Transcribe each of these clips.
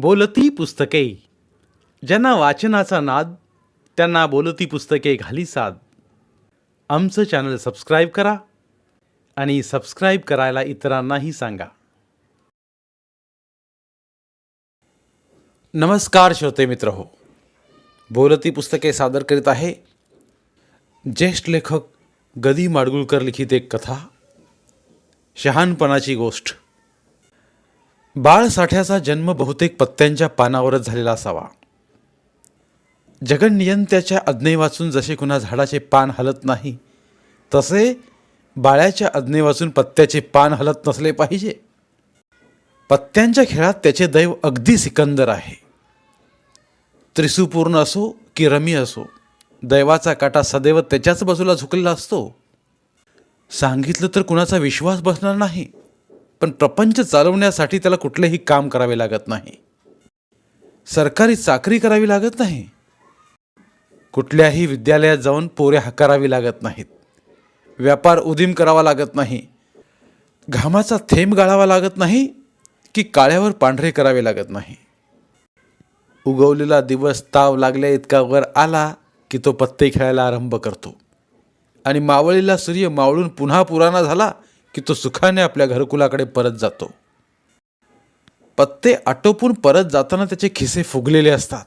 बोलती पुस्तके. ज्यांना वाचनाचा नाद त्यांना बोलती पुस्तके घाली साद. आमचं चॅनल सबस्क्राईब करा आणि सबस्क्राईब करायला इतरांनाही सांगा. नमस्कार श्रोते मित्र हो. बोलती पुस्तके सादर करीत आहे ज्येष्ठ लेखक गदी माडगुळकर लिखित एक कथा. शहाणपणाची गोष्ट. बाळ साठ्याचा जन्म बहुतेक पत्त्यांच्या पानावरच झालेला असावा. जगननियंत्याच्या आज्ञे वाचून जसे कुणा झाडाचे पान हलत नाही तसे बाळ्याच्या आज्ञे वाचून पत्त्याचे पान हलत नसले पाहिजे. पत्त्यांच्या खेळात त्याचे दैव अगदी सिकंदर आहे. त्रिसुपूर्ण असो की रमी असो दैवाचा काटा सदैव त्याच्याच बाजूला झुकलेला असतो. सांगितलं तर कुणाचा विश्वास बसणार नाही. पण प्रपंच चालवण्यासाठी त्याला कुठलेही काम करावे लागत नाही. सरकारी चाकरी करावी लागत नाही. कुठल्याही विद्यालयात जाऊन पोरे हकारावी लागत नाहीत. व्यापार उदीम करावा लागत नाही. घामाचा थेंब गाळावा लागत नाही की काळ्यावर पांढरे करावे लागत नाही. उगवलेला दिवस ताव लागल्या इतका वर आला की तो पत्ते खेळायला आरंभ करतो. आणि मावळीला सूर्य मावळून पुन्हा पुराणा झाला की तो सुखाने आपल्या घरकुलाकडे परत जातो. पत्ते आटोपून परत जाताना त्याचे खिसे फुगलेले असतात.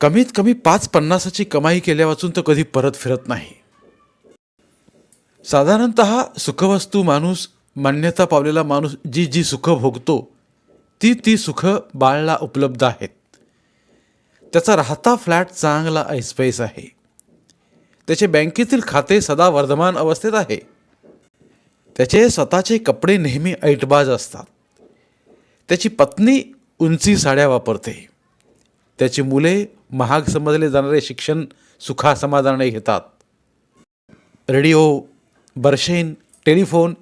कमीत कमी पाच पन्नासाची कमाई केल्या वाचून तो कधी परत फिरत नाही. साधारणत सुखवस्तू माणूस मान्यता पावलेला माणूस जी जी सुख भोगतो ती ती सुख बाळला उपलब्ध आहेत. त्याचा राहता फ्लॅट चांगला ऐसपैस आहे. त्याचे बँकेतील खाते सदा वर्धमान अवस्थेत आहे. त्याचे स्वतःचे कपडे नेहमी ऐटबाज असतात. त्याची पत्नी उंची साड्या वापरते. त्याची मुले महाग समजले जाणारे शिक्षण सुखासमाधाने घेतात. रेडिओ बर्शेन टेलिफोन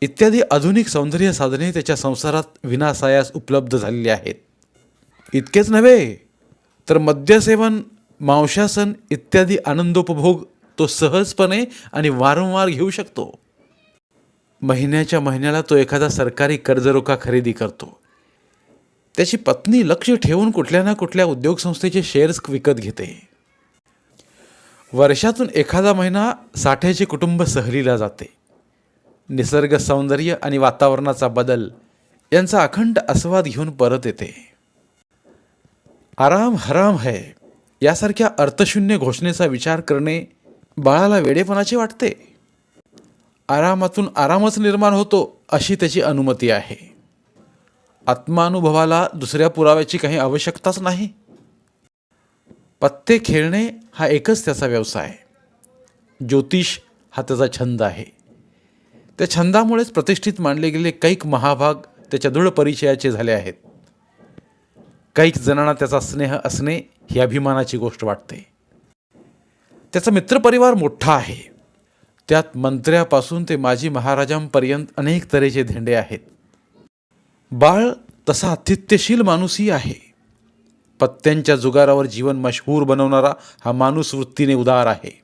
इत्यादी आधुनिक सौंदर्य साधने त्याच्या संसारात विनासायास उपलब्ध झालेली आहेत. इतकेच नव्हे तर मद्यसेवन मांसासन इत्यादी आनंदोपभोग तो सहजपणे आणि वारंवार घेऊ शकतो. महिन्याच्या महिन्याला तो एखादा सरकारी कर्जरोखा खरेदी करतो. त्याची पत्नी लक्ष ठेवून कुठल्या ना कुठल्या उद्योगसंस्थेचे शेअर्स विकत घेते. वर्षातून एखादा महिना साठ्याचे कुटुंब सहलीला जाते. निसर्ग सौंदर्य आणि वातावरणाचा बदल यांचा अखंड आस्वाद घेऊन परत येते. आराम हराम है यासारख्या अर्थशून्य घोषणेचा विचार करणे बाळाला वेडेपणाचे वाटते. आरामातून आरामच निर्माण होतो अशी त्याची अनुमती आहे. आत्मानुभवाला दुसऱ्या पुराव्याची काही आवश्यकताच नाही. पत्ते खेळणे हा एकच त्याचा व्यवसाय ज्योतिष हा त्याचा छंद आहे. त्या छंदामुळेच प्रतिष्ठित मानले गेले कैक महाभाग त्याच्या दृढ परिचयाचे झाले आहेत. कैक जणांना त्याचा स्नेह असणे ही अभिमानाची गोष्ट वाटते. त्याचा मित्रपरिवार मोठा आहे. त्यात मंत्र्यापासून ते माजी महाराजांपर्यंत अनेक तऱ्हेचे धेंडे आहेत. बाळ तसा आतिथ्यशील माणूसही आहे. पत्त्यांच्या जुगारावर जीवन मशहूर बनवणारा हा माणूस वृत्तीने उदार आहे.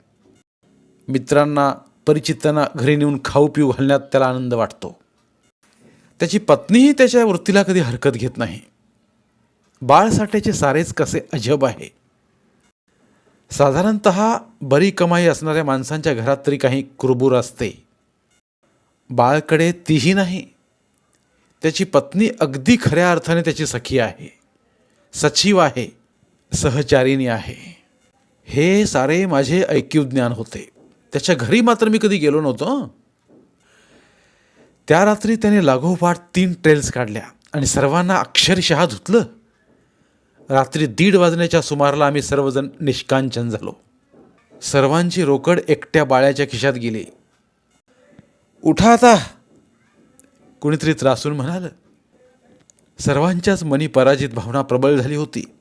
मित्रांना परिचितांना घरी नेऊन खाऊ पिऊ घालण्यात त्याला आनंद वाटतो. त्याची पत्नीही त्याच्या वृत्तीला कधी हरकत घेत नाही. बाळसाठ्याचे सारेच कसे अजब आहे. साधारणत बरी कमाई असणाऱ्या माणसांच्या घरात तरी काही कुरबूर असते. बाळकडे तीही नाही. त्याची पत्नी अगदी खऱ्या अर्थाने त्याची सखी आहे. सचिव आहे. सहचारिणी आहे. हे सारे माझे ऐकीव ज्ञान होते. त्याच्या घरी मात्र मी कधी गेलो नव्हतो त्या रात्री त्याने लागोपाठ तीन ट्रेल्स काढल्या आणि सर्वांना अक्षरशः धुतलं. रात्री दीड वाजण्याच्या सुमाराला आम्ही सर्वजण निष्कांचन झालो. सर्वांची रोकड एकट्या बाळ्याच्या खिशात गेली. उठा आता कुणीतरी त्रासून म्हणाल. सर्वांच्याच मनी पराजित भावना प्रबळ झाली होती.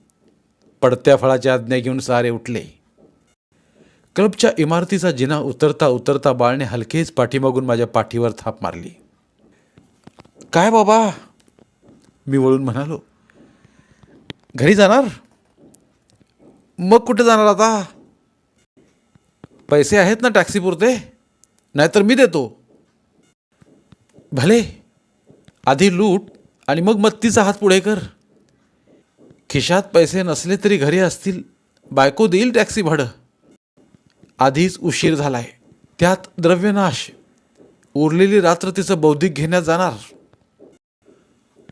पडत्या फळाची आज्ञा घेऊन सारे उठले. क्लबच्या इमारतीचा जिना उतरता उतरता बाळने हलकेच पाठीमागून माझ्या पाठीवर थाप मारली. काय बाबा? मी वळून म्हणालो. घरी जाणार? मग कुठे जाणार आता? पैसे आहेत ना टॅक्सीपुरते नाहीतर मी देतो. भले आधी लूट आणि मग मत्तीचा हात पुढे कर. खिशात पैसे नसले तरी घरी असतील. बायको देईल टॅक्सी भाडं. आधीच उशीर झालाय. त्यात द्रव्यनाश. उरलेली रात्र तिचं बौद्धिक घेण्यात जाणार.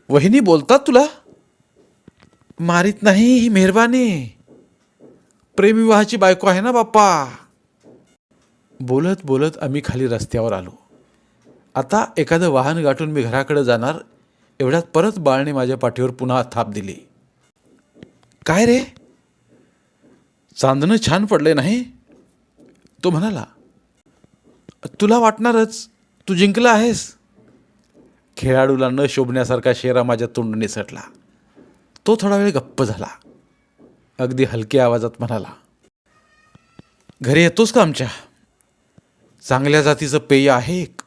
वहिनी बोलतात तुला? मारीत नाही ही मेहरबानी. प्रेमविवाहाची बायको आहे ना बाप्पा? बोलत बोलत आम्ही खाली रस्त्यावर आलो. आता एखादं वाहन गाठून मी घराकडे जाणार एवढ्यात परत बाळने माझ्या पाठीवर पुन्हा थाप दिली. काय रे? चांदणं छान पडले नाही? तो म्हणाला तुला वाटणारच तू जिंकला आहेस. खेळाडूला न शोभण्यासारखा शेरा माझ्या तोंड निसटला तो थोडा वेळ गप्प झाला. अगदी हलक्या आवाजात म्हणाला घरी येतोस का आमच्या? चांगल्या जातीचं पेय आहे एक.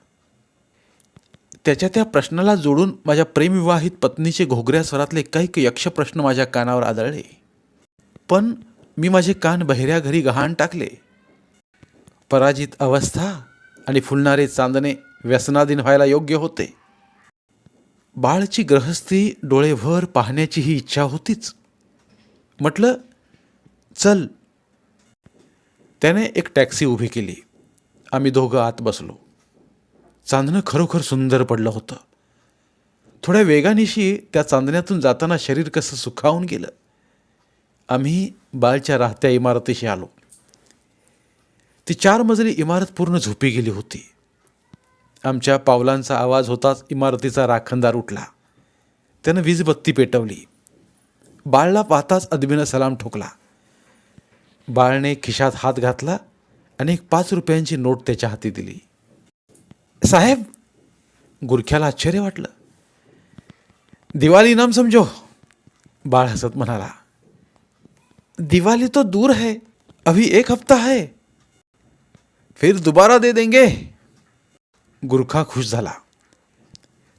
त्याच्या त्या प्रश्नाला जोडून माझ्या प्रेमविवाहित पत्नीचे घोगऱ्या स्वरातले काही यक्ष प्रश्न माझ्या कानावर आदळले. पण मी माझे कान बहिऱ्या घरी गहाण टाकले. पराजित अवस्था आणि फुलणारे चांदणे व्यसनाधीन व्हायला योग्य होते. बाळची ग्रहस्थी डोळेभर पाहण्याची ही इच्छा होतीच. म्हटलं चल. त्याने एक टॅक्सी उभी केली. आम्ही दोघं आत बसलो. चांदणं खरोखर सुंदर पडलं होतं. थोड्या वेगानिशी त्या चांदण्यातून जाताना शरीर कसं सुखावून गेलं. आम्ही बाळच्या राहत्या इमारतीशी आलो. ती चार मजली इमारत पूर्ण झोपी गेली होती. आमच्या पावलांचा आवाज होताच इमारतीचा राखणदार उठला. त्यानं वीजबत्ती पेटवली. बाळला पाहताच अदबीनं सलाम ठोकला. बाळने खिशात हात घातला आणि एक पाच रुपयांची नोट त्याच्या हाती दिली. साहेब गुरख्याला आश्चर्य वाटलं. दिवाळी इनाम समजो. बाळ हसत म्हणाला. दिवाली तो दूर है अभी एक हफ्ता है. फिर दोबारा दे देंगे. गुरखा खुश झाला.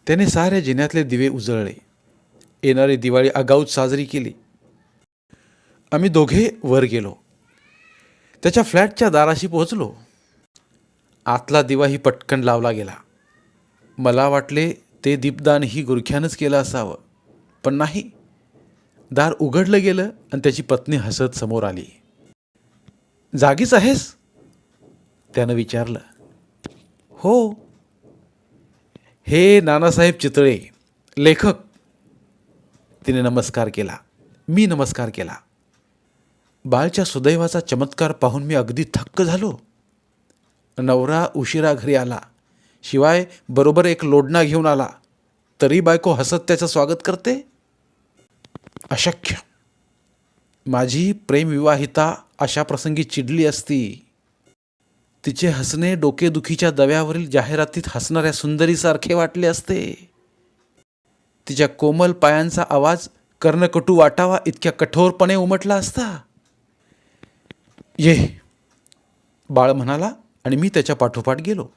त्याने साऱ्या जिन्यातले दिवे उजळले. येणारी दिवाळी आगाऊच साजरी केली. आम्ही दोघे वर गेलो. त्याच्या फ्लॅटच्या दाराशी पोहोचलो. आतला दिवाही पटकन लावला गेला. मला वाटले ते दीपदानही गुरख्यानंच केलं असावं. पण नाही. दार उघडलं गेलं आणि त्याची पत्नी हसत समोर आली. जागीच आहेस? त्यानं विचारलं. हो. हे नानासाहेब चितळे लेखक तिने नमस्कार केला. मी नमस्कार केला. बाळच्या सुदैवाचा चमत्कार पाहून मी अगदी थक्क झालो. नवरा उशिरा घरी आला. शिवाय बरोबर एक लोडणा घेऊन आला. तरी बायको हसत त्याचं स्वागत करते? अशक्य. माझी प्रेमविवाहिता अशा प्रसंगी चिडली असती तिचे हसणे डोकेदुखीच्या दव्यावरील जाहिरातीत हसणाऱ्या सुंदरीसारखे वाटले असते. तिच्या कोमल पायांचा आवाज कर्णकटू वाटावा इतक्या कठोरपणे उमटला असता. ये बाळ म्हणाला आणि मी त्याच्या पाठोपाठ गेलो.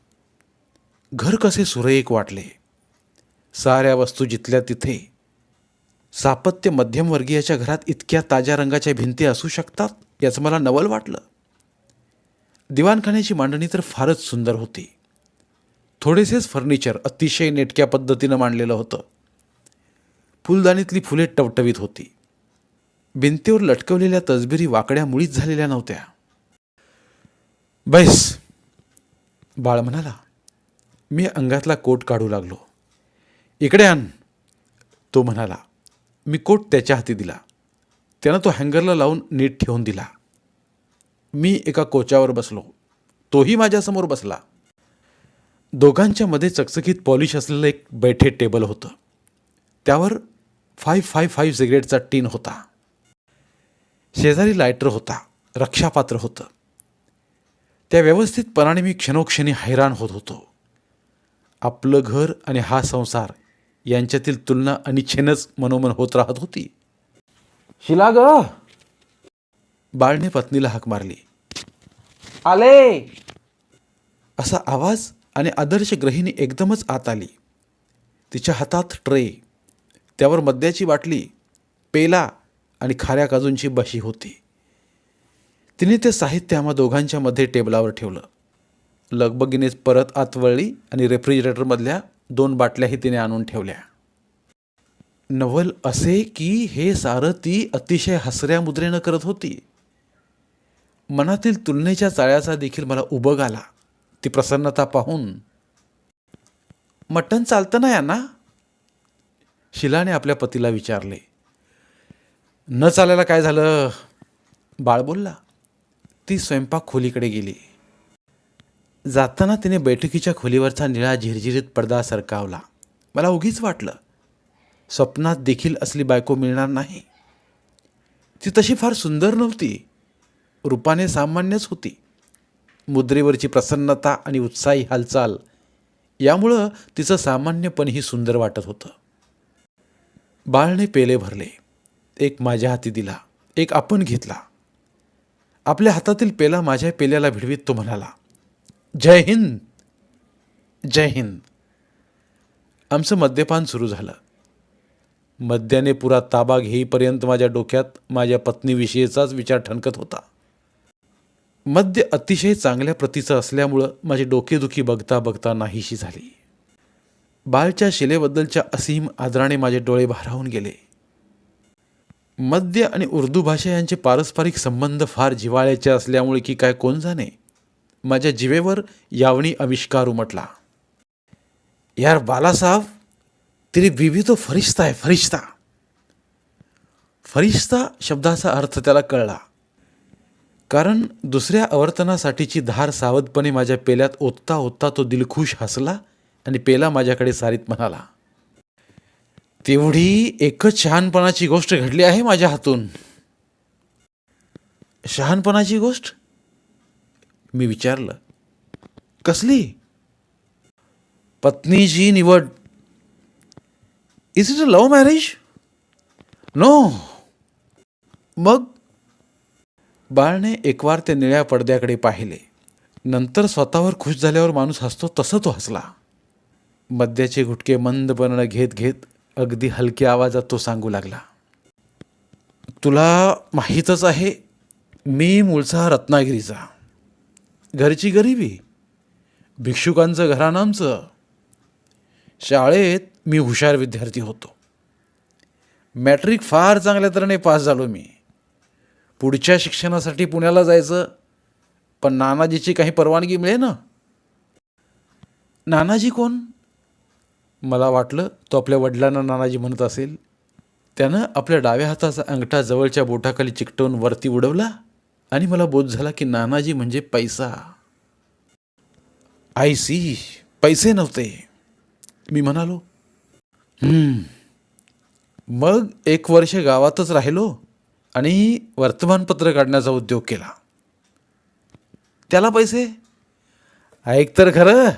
घर कसे सुरेख वाटले. साऱ्या वस्तू जिथल्या तिथे. सापत्य मध्यमवर्गीयाच्या घरात इतक्या ताज्या रंगाच्या भिंती असू शकतात याचं मला नवल वाटलं. दिवाणखान्याची मांडणी तर फारच सुंदर होती. थोडेसेच फर्निचर अतिशय नेटक्या पद्धतीनं मांडलेलं होतं. फुलदाणीतली फुले टवटवीत होती. भिंतीवर लटकवलेल्या तसबिरी वाकड्या मुळीच झालेल्या नव्हत्या. बैस बाळ म्हणाला. मी अंगातला कोट काढू लागलो. इकडे आण तो म्हणाला. मी कोट त्याच्या हाती दिला. त्यानं तो हँगरला लावून नीट ठेवून दिला. मी एका कोचावर बसलो. तोही माझ्यासमोर बसला. दोघांच्या मध्ये चकचकीत पॉलिश असलेलं एक बैठे टेबल होतं. त्यावर फाय फाय फाईव्ह सिगरेटचा टीन होता. शेजारी लायटर होता. रक्षापात्र होतं. त्या व्यवस्थितपणाने मी क्षणोक्षणी हैराण होत होतो. आपलं घर आणि हा संसार यांच्यातील तुलना अनिच्छेनच मनोमन होत राहत होती. शिला ग! बाळने पत्नीला हाक मारली. आले. असा आवाज आणि आदर्श ग्रहिणी एकदमच आत आली. तिच्या हातात ट्रे. त्यावर मद्याची बाटली पेला आणि खाऱ्या काजूंची बशी होती. तिने ते साहित्य आम्हा दोघांच्या मध्ये टेबलावर ठेवलं. लगबगीने परत आत वळली आणि रेफ्रिजरेटरमधल्या दोन बाटल्याही तिने आणून ठेवल्या. नवल असे की हे सारं ती अतिशय हसऱ्या मुद्रेनं करत होती. मनातील तुलनेच्या चाळ्याचा देखील मला उभं आला. ती प्रसन्नता पाहून मटण चालतं ना यांना? शिलाने आपल्या पतीला विचारले. न चालायला काय झालं? बाळ बोलला. ती स्वयंपाक खोलीकडे गेली. जाताना तिने बैठकीच्या खोलीवरचा निळा झिरझिरीत पडदा सरकावला. मला उगीच वाटलं. स्वप्नात देखील असली बायको मिळणार नाही. ती तशी फार सुंदर नव्हती. रूपाने सामान्यच होती. मुद्रेवरची प्रसन्नता आणि उत्साही हालचाल यामुळं तिचं सामान्यपणही सुंदर वाटत होतं. बाळने पेले भरले. एक माझ्या हाती दिला एक आपण घेतला. आपल्या हातातील पेला माझ्या पेल्याला भिडवीत तो म्हणाला जय हिंद जय हिंद. आमचं मद्यपान सुरू झालं. मद्याने पुरा ताबा घेईपर्यंत माझ्या डोक्यात माझ्या पत्नीविषयीचाच विचार ठणकत होता. मद्य अतिशय चांगल्या प्रतीचं असल्यामुळं माझी डोकेदुखी बघता बघता नाहीशी झाली. बाळच्या शिलेबद्दलच्या असीम आदराने माझे डोळे भारावून गेले. मद्य आणि उर्दू भाषा यांचे पारस्परिक संबंध फार जिव्हाळ्याचे असल्यामुळे की काय कोण जाणे? माझ्या जिवेवर यावणी आविष्कार उमटला. यार बालासाहेब तरी विविध तो फरिश्ता आहे फरिश्ता. फरिश्ता शब्दाचा अर्थ त्याला कळला. कारण दुसऱ्या आवर्तनासाठीची धार सावधपणे माझ्या पेल्यात ओतता ओतता तो दिलखुश हसला आणि पेला माझ्याकडे सारीत म्हणाला तेवढी एकच शहाणपणाची गोष्ट घडली आहे माझ्या हातून. शहाणपणाची गोष्ट? मी विचारलं. कसली? पत्नीची निवड. Is it a love marriage no मग? बाळने एकवार ते निळ्या पडद्याकडे पाहिले. नंतर स्वतःवर खुश झाल्यावर माणूस हसतो तसं तो हसला. मद्याचे गुटके मंदपणानं घेत घेत अगदी हलक्या आवाजात तो सांगू लागला तुला माहीतच आहे मी मूळचा रत्नागिरीचा. घरची गरिबी भिक्षुकांचं घरानामचं. आमचं शाळेत मी हुशार विद्यार्थी होतो. मॅट्रिक फार चांगल्या तऱ्हेने पास झालो मी. पुढच्या शिक्षणासाठी पुण्याला जायचं पण नानाजीची काही परवानगी मिळे ना नानाजी कोण? मला वाटलं तो आपल्या वडिलांना नानाजी म्हणत असेल. त्यानं आपल्या डाव्या हाताचा अंगठा जवळच्या बोटाखाली चिकटवून वरती उडवला आणि मला बोध झाला की नानाजी म्हणजे पैसा. आय सी पैसे नव्हते. मी म्हणालो मग एक वर्ष गावातच राहिलो आणि वर्तमानपत्र काढण्याचा उद्योग केला. त्याला पैसे? ऐक तर खरं.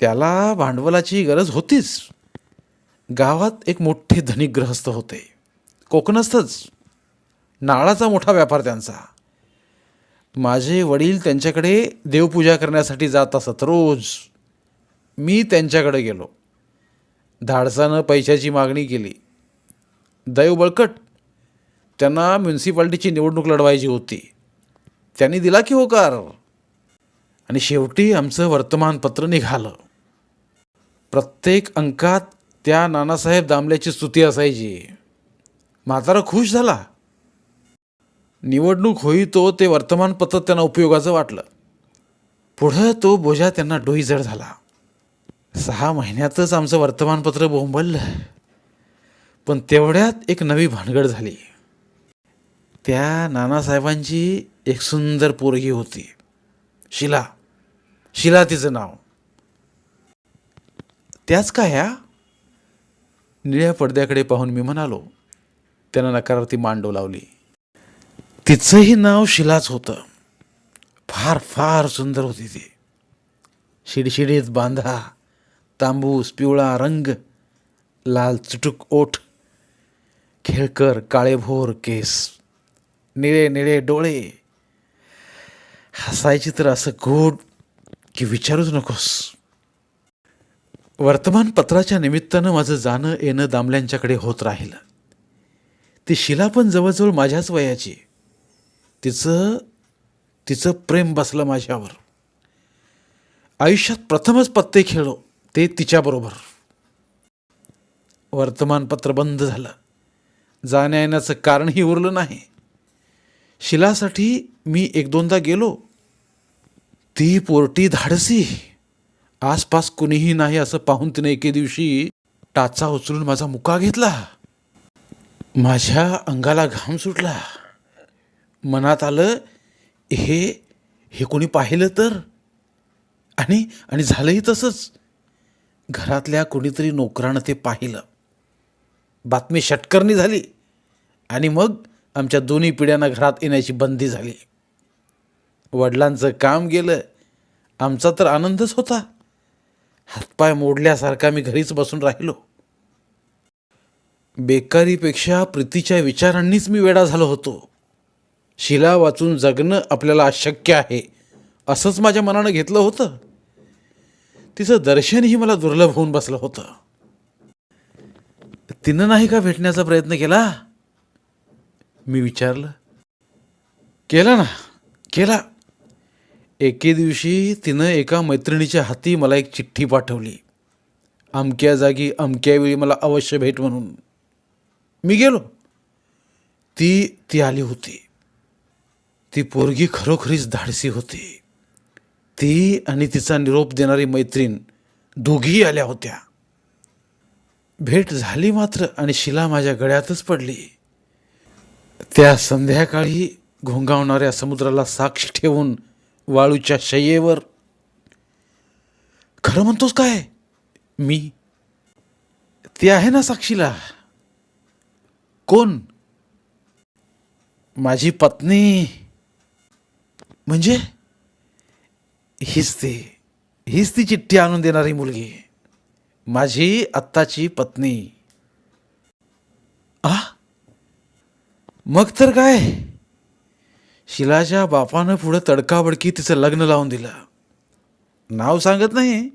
त्याला भांडवलाची गरज होतीच. गावात एक मोठे धनिक ग्रहस्थ होते. कोकणस्थच. नाळाचा मोठा व्यापार त्यांचा. माझे वडील त्यांच्याकडे देवपूजा करण्यासाठी जात असत रोज. मी त्यांच्याकडे गेलो. धाडसानं पैशाची मागणी केली. दैव बळकट. त्यांना म्युन्सिपाल्टीची निवडणूक लढवायची होती. त्यांनी दिला की होकार. आणि शेवटी आमचं वर्तमानपत्र निघालं. प्रत्येक अंकात त्या नानासाहेब दामल्याची स्तुती असायची. म्हातारा खुश झाला. निवडणूक होई तो ते वर्तमानपत्र त्यांना उपयोगाचं वाटलं. पुढं तो बोजा त्यांना डोईजड झाला. सहा महिन्यातच आमचं वर्तमानपत्र बोंबललं. पण तेवढ्यात एक नवी भानगड झाली. त्या नानासाहेबांची एक सुंदर पोरगी होती. शिला. शिला तिचं नाव. त्याच काय ह्या? निळ्या पडद्याकडे पाहून मी म्हणालो. त्यानं नकारार्थी मांडव लावली. तिचंही नाव शिलाच होतं. फार फार सुंदर होती ती. शिडशिडीत बांधा तांबूस पिवळा रंग लाल चुटुक ओठ खेळकर काळेभोर केस. निळे निळे डोळे. हसायची तर असं गोड की विचारूच नकोस. वर्तमानपत्राच्या निमित्तानं माझं जाणं येणं दामल्यांच्याकडे होत राहिलं. ती शिला पण जवळजवळ माझ्याच वयाची. तिचं तिचं प्रेम बसलं माझ्यावर. आयुष्यात प्रथमच पत्ते खेळलो ते तिच्याबरोबर. वर्तमानपत्र बंद झालं. जाण्या येण्याचं कारणही उरलं नाही. शिलासाठी मी एक दोनदा गेलो. ती पोरटी धाडसी. आसपास कुणीही नाही असं पाहून तिने एके दिवशी टाचा उचलून माझा मुका घेतला. माझ्या अंगाला घाम सुटला. मनात आलं हे हे कोणी पाहिलं तर? आणि आणि झालंही तसंच. घरातल्या कोणीतरी नोकरानं ते पाहिलं. बातमी षटकरणी झाली. आणि मग आमच्या दोन्ही पिढ्यांना घरात येण्याची बंदी झाली. वडिलांचं काम गेलं. आमचा तर आनंदच होता. हातपाय मोडल्यासारखा मी घरीच बसून राहिलो. बेकारीपेक्षा प्रीतीच्या विचारांनीच मी वेडा झालो होतो. शिला वाचून जगणं आपल्याला अशक्य आहे असंच माझ्या मनानं घेतलं होतं. तिचं दर्शनही मला दुर्लभ होऊन बसलं होतं. तिनं नाही का भेटण्याचा प्रयत्न केला? मी विचारलं. केला ना केला. एके दिवशी तिनं एका मैत्रिणीच्या हाती मला एक चिठ्ठी पाठवली. अमक्या जागी अमक्या वेळी मला अवश्य भेट म्हणून. मी गेलो. ती ती आली होती. ती पोरगी खरोखरीच धाडसी होती. ती आणि तिचा निरोप देणारी मैत्रीण दोघीही आल्या होत्या. भेट झाली मात्र आणि शिला माझ्या गळ्यातच पडली. त्या संध्याकाळी घोंगावणाऱ्या समुद्राला साक्ष ठेवून वाळूच्या शय्येवर खरं म्हणतोस काय? मी? ती आहे ना साक्षीला? कोण? माझी पत्नी. म्हणजे? हीच ती हीच ती चिठ्ठी आणून देणारी मुलगी. माझी आत्ताची पत्नी. आ? मग तर काय? शिलाच्या बापानं पुढं तडकाबडकी तिचं लग्न लावून दिलं. नाव सांगत नाही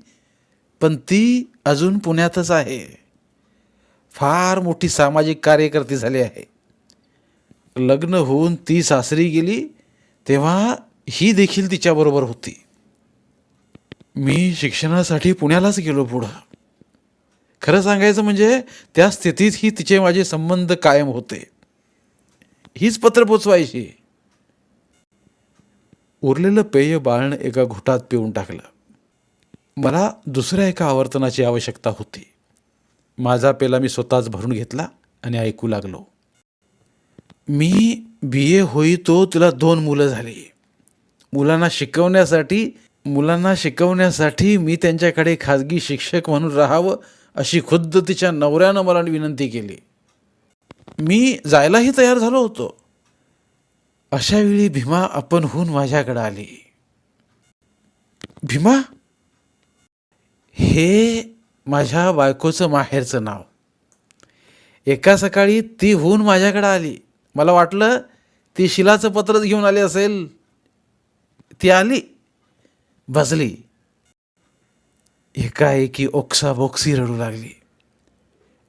पण ती अजून पुण्यातच आहे. फार मोठी सामाजिक कार्यकर्ती झाली आहे. लग्न होऊन ती सासरी गेली तेव्हा ही देखील तिच्याबरोबर होती. मी शिक्षणासाठी पुण्यालाच गेलो पुढं. खरं सांगायचं म्हणजे त्या स्थितीतही तिचे माझे संबंध कायम होते. हीच पत्र पोचवायची. उरलेलं पेय बाळणं एका घोटात पिऊन टाकलं. मला दुसऱ्या एका आवर्तनाची आवश्यकता होती. माझा पेला मी स्वतःच भरून घेतला आणि ऐकू लागलो. मी बी ए होई तो तुला दोन मुलं झाली. मुलांना शिकवण्यासाठी मुलांना शिकवण्यासाठी मी त्यांच्याकडे खाजगी शिक्षक म्हणून राहावं अशी खुद्द तिच्या नवऱ्यानं मला विनंती केली. मी जायलाही तयार झालो होतो. अशावेळी भीमा आपण होऊन माझ्याकडे आली. भीमा? हे माझ्या बायकोचं माहेरचं नाव. एका सकाळी ती होऊन माझ्याकडे आली. मला वाटलं ती शिलाचं पत्रच घेऊन आली असेल. ती आली. बसली. एकाएकी ओक्साबोक्सी रडू लागली.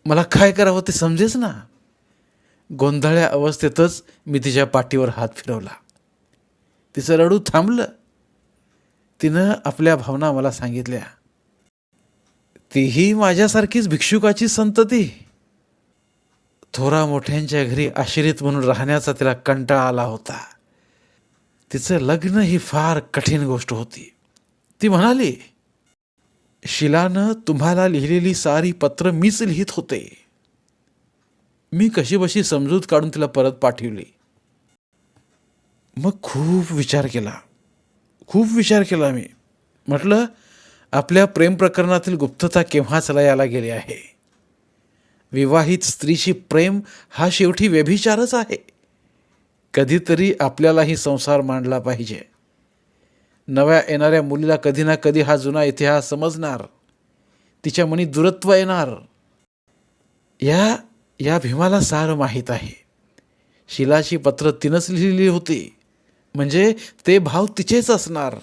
मला काय करावं ते समजेच ना. गोंधळ्या अवस्थेतच मी तिच्या पाठीवर हात फिरवला. तिचं रडू थांबलं. तिनं आपल्या भावना मला सांगितल्या तीही माझ्यासारखीच भिक्षुकाची संतती. थोरा मोठ्यांच्या घरी आश्रित म्हणून राहण्याचा तिला कंटाळा आला होता. तिचं लग्न ही फार कठीण गोष्ट होती. ती म्हणाली शिलानं तुम्हाला लिहिलेली सारी पत्र मीच लिहित होते. मी कशीबशी समजूत काढून तिला परत पाठवली. मग खूप विचार केला. खूप विचार केला मी. म्हटलं आपल्या प्रेम प्रकरणातील गुप्तता केव्हाच लयाला गेली आहे? विवाहित स्त्रीशी प्रेम हा शेवटी व्यभिचारच आहे. कधीतरी आपल्यालाही संसार मांडला पाहिजे. नव्या येणाऱ्या मुलीला कधी ना कधी हा जुना इतिहास समजणार. तिच्या मनी दुरत्व येणार. या या भीमाला सार माहीत आहे. शिलाची पत्र तिनंच लिहिलेली होती. म्हणजे ते भाव तिचेच असणार.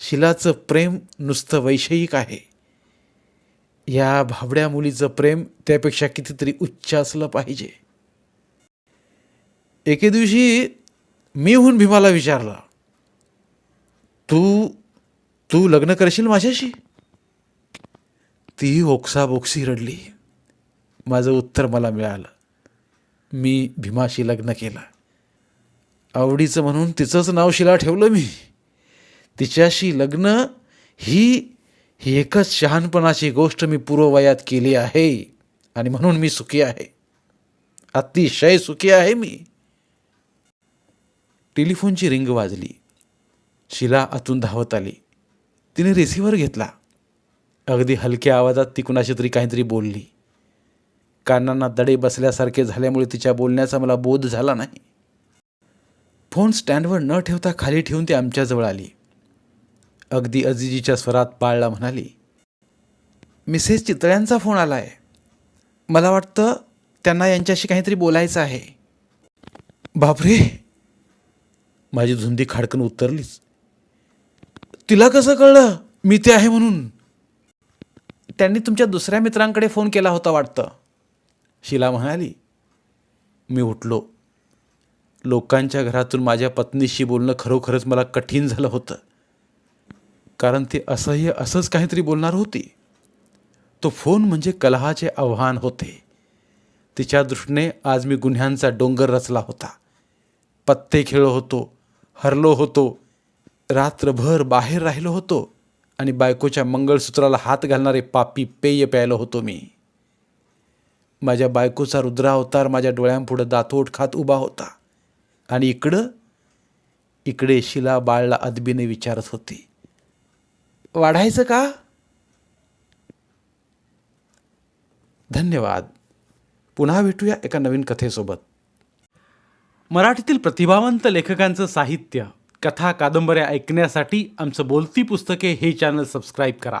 शिलाचं प्रेम नुसतं वैषयिक आहे. या भाबड्या मुलीचं प्रेम त्यापेक्षा कितीतरी उच्च असलं पाहिजे. एके दिवशी मी होऊन भीमाला विचारला तू तू लग्न करशील माझ्याशी? ती ओक्साबोक्सी रडली. माझं उत्तर मला मिळालं. मी भीमाशी लग्न केलं. आवडीचं म्हणून तिचंच नाव शिला ठेवलं मी. तिच्याशी लग्न ही ही एकच शहाणपणाची गोष्ट मी पूर्ववयात केली आहे आणि म्हणून मी सुखी आहे. अतिशय सुखी आहे मी. टेलिफोनची रिंग वाजली. शिला आतून धावत आली. तिने रिसिव्हर घेतला. अगदी हलक्या आवाजात ती कुणाशी तरी काहीतरी बोलली. कानांना दडे बसल्यासारखे झाल्यामुळे तिच्या बोलण्याचा मला बोध झाला नाही. फोन स्टँडवर न ठेवता खाली ठेवून ती आमच्याजवळ आली. अगदी अजिजीच्या स्वरात पाळला म्हणाली मिसेस चितळ्यांचा फोन आला आहे मला वाटतं त्यांना यांच्याशी काहीतरी बोलायचं आहे. बापरे! माझी झुंदी खाडकन उतरलीच. तिला कसं कळलं? मी ते आहे म्हणून. त्यांनी तुमच्या दुसऱ्या मित्रांकडे फोन केला होता वाटतं. शिला म्हणाली मी उठलो. लोकांच्या घरातून माझ्या पत्नीशी बोलणं खरोखरच मला कठीण झालं होतं. कारण ते असह्य असंच काहीतरी बोलणार होती. तो फोन म्हणजे कलहाचे आव्हान होते. तिच्या दृष्टीने आज मी गुन्ह्यांचा डोंगर रचला होता. पत्ते खेळलो होतो हरलो होतो रात्रभर बाहेर राहिलो होतो आणि बायकोच्या मंगळसूत्राला हात घालणारे पापी पेय प्यायलो होतो मी. माझ्या बायकोचा रुद्रावतार माझ्या डोळ्यांपुढं दातोट खात उभा होता. आणि इकडं इकडे शिला बाळला अदबीने विचारत होती. वाढायचं का? धन्यवाद. पुन्हा भेटूया एका नवीन कथेसोबत. मराठीतील प्रतिभावंत लेखकांचं साहित्य कथा कादंबऱ्या ऐकण्यासाठी आमचं बोलती पुस्तके हे चॅनल सबस्क्राईब करा.